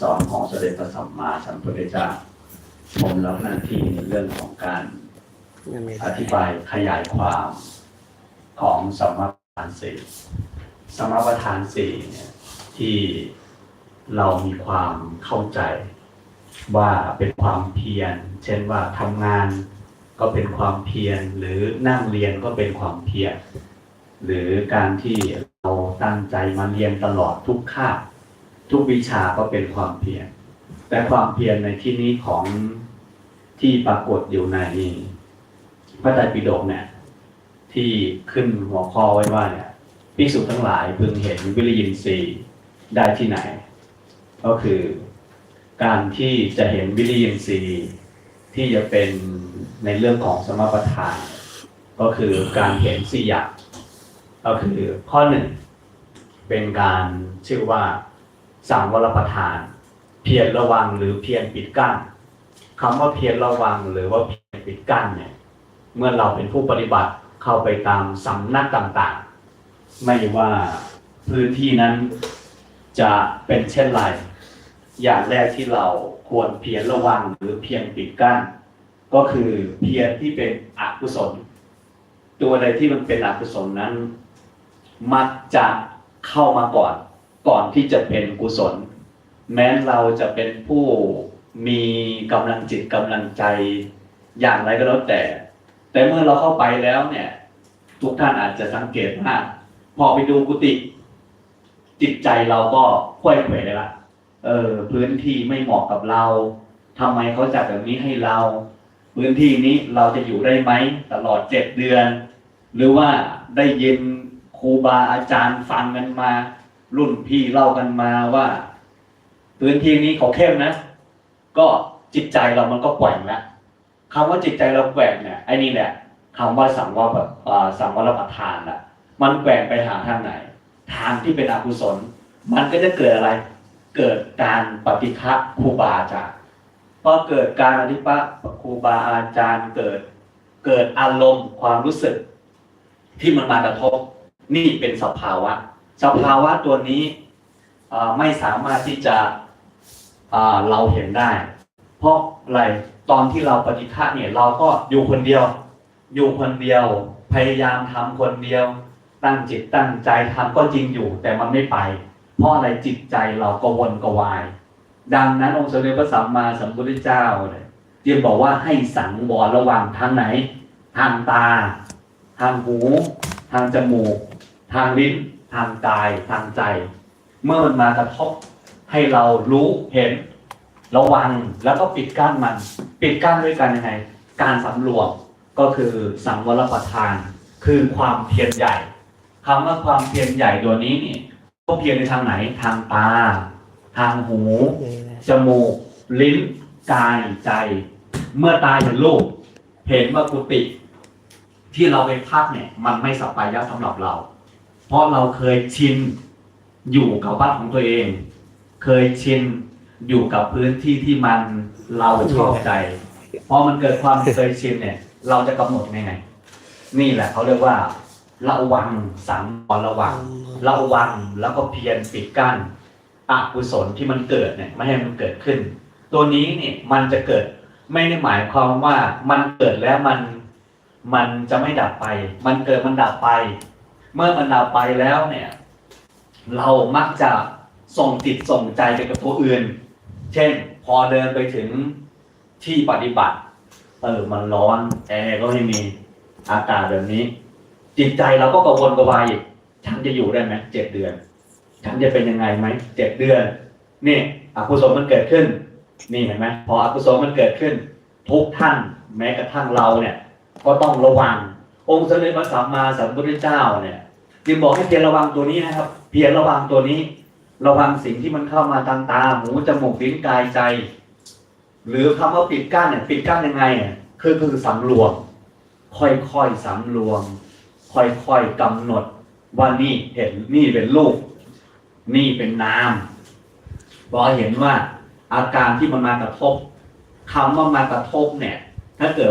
สอนของเสด็จพระสัมมาสัมพุทธเจ้าผมรับหน้าที่ในเรื่องของการอธิบายขยายความของสมประทานสี่สมประทานสี่เนี่ยที่เรามีความเข้าใจว่าเป็นความเพียร เช่นว่าทำงานก็เป็นความเพียร หรือนั่งเรียนก็เป็นความเพียร หรือการที่เราตั้งใจมาเรียนตลอดทุกคาบ ทุกวิชาก็เป็นความเพียรแต่ความเพียรในที่นี้ของที่ปรากฏอยู่ในพระไตรปิฎกเนี่ย ที่ขึ้นหัวข้อไว้ว่าเนี่ยภิกษุทั้งหลายพึงเห็นวิริยินทรีย์ได้ที่ไหน ก็คือการที่จะเห็นวิริยินทรีย์ที่จะเป็นในเรื่องของสมประทาน ก็คือการเห็นสี่อย่างก็คือข้อหนึ่งเป็นการชื่อว่า สังวรประทาน เพียรระวังหรือเพียรปิดกั้นคำว่าเพียรระวังหรือว่าเพียรปิดกั้นเนี่ย เมื่อเราเป็นผู้ปฏิบัติเข้าไปตามสำนักต่างๆ ไม่ว่าพื้นที่นั้นจะเป็นเช่นไร อย่างแรกที่เราควรเพียรระวังหรือเพียรปิดกั้น ก็คือเพียรที่เป็นอกุศล ตัวใดที่มันเป็นอกุศลนั้น มักจะเข้ามาก่อน ก่อนที่จะเป็นกุศล แม้เราจะเป็นผู้มีกำลังจิตกำลังใจอย่างไรก็แล้วแต่ แต่เมื่อเราเข้าไปแล้วเนี่ย ทุกท่านอาจจะสังเกตว่าพอไปดูกุฏิจิตใจเราก็ค่อยเขวละเออ พื้นที่ไม่เหมาะกับเราทำไมเขาจัดแบบนี้ให้เรา พื้นที่นี้เราจะอยู่ได้ไหมตลอดเจ็ดเดือน หรือว่าได้ยินครูบาอาจารย์ฟังกันมา รุ่นพี่เล่ากันมาว่า พื้นที่นี้เขาเข้มนะ ก็จิตใจเรามันก็แกว่งแล้วคำว่าจิตใจเราแกว่งเนี่ยไอ้นี่แหละคำว่าสังวรแบบสังวรประทานละมันแกว่งไปหาทางไหน ทางที่เป็นอกุศล มันก็จะเกิดอะไร เกิดการปฏิฆะครูบาอาจารย์พอเกิดการอธิปะครูบาอาจารย์เกิด เกิดอารมณ์ความรู้สึก ที่มันมากระทบนี่เป็นสภาวะ สภาวะตัวนี้ไม่สามารถที่จะเราเห็นได้ เพราะอะไรตอนที่เราปฏิฆะเนี่ยเราก็อยู่คนเดียว อยู่คนเดียว พยายามทำคนเดียว ตั้งจิตตั้งใจทำก็จริงอยู่ แต่มันไม่ไป เพราะอะไรจิตใจเราก็วนกวาย ดังนั้นองค์สมเด็จพระสัมมาสัมพุทธเจ้าเนี่ยจึงบอกว่าให้สังวรระวังทางไหน ทางตา ทางหู ทางจมูก ทางลิ้น ทางกายทางใจ เมื่อมันมากระทบให้เรารู้เห็น ระวังแล้วก็ปิดกั้นมัน ปิดกั้นด้วยกันยังไง การสำรวมก็คือสังวรประทาน คือความเพียรใหญ่คำว่าความเพียรใหญ่ตัวนี้นี่ก็เพียรในทางไหนทางตา ทางหู จมูก ลิ้นกายใจ เมื่อตาเห็นรูปเห็นว่ากุฏิที่เราไปพักเนี่ย มันไม่สบายะสำหรับเรา เพราะเราเคยชินอยู่กับบ้านของตัวเอง เคยชินอยู่กับพื้นที่ที่มันเราชอบใจพอมันเกิดความเคยชินเนี่ย เราจะกำหนดยังไง นี่แหละเขาเรียกว่า ระวังสังวรระวัง ระวังแล้วก็เพียรปิดกั้นอกุศลที่มันเกิดเนี่ยไม่ให้มันเกิดขึ้น ตัวนี้เนี่ยมันจะเกิดไม่ได้หมายความว่ามันเกิดแล้วมันมันจะไม่ดับไป มันเกิดมันดับไป เมื่อมันดับไปแล้วเนี่ย เรามักจะส่งจิตส่งใจไปกับตัวอื่น เช่น พอเดินไปถึงที่ปฏิบัติ เออ มันร้อน แอร์ก็ไม่มี อากาศแบบนี้ จิตใจเราก็กังวลกระวายอีกฉันจะอยู่ได้ไหมเจ็ดเดือน ฉันจะเป็นยังไงไหมเจ็ดเดือน นี่อกุศลมันเกิดขึ้น นี่เห็นไหมพออกุศลมันเกิดขึ้น ทุกท่านแม้กระทั่งเราเนี่ย ก็ต้องระวัง องค์สมเด็จพระสัมมาสัมพุทธเจ้าเนี่ยจึงบอกให้เพียรระวังตัวนี้นะครับ เพียรระวังตัวนี้ ระวังสิ่งที่มันเข้ามาทางตาหูจมูกลิ้นกายใจ หรือคำว่าปิดกั้นเนี่ยปิดกั้นยังไงอะคือคือสำรวม ค่อยๆสำรวม ค่อยๆกำหนดว่านี่เห็นนี่เป็นรูปนี่เป็นนามพอเห็นว่าอาการที่มันมากระทบคำว่ามากระทบเนี่ย ถ้าเกิด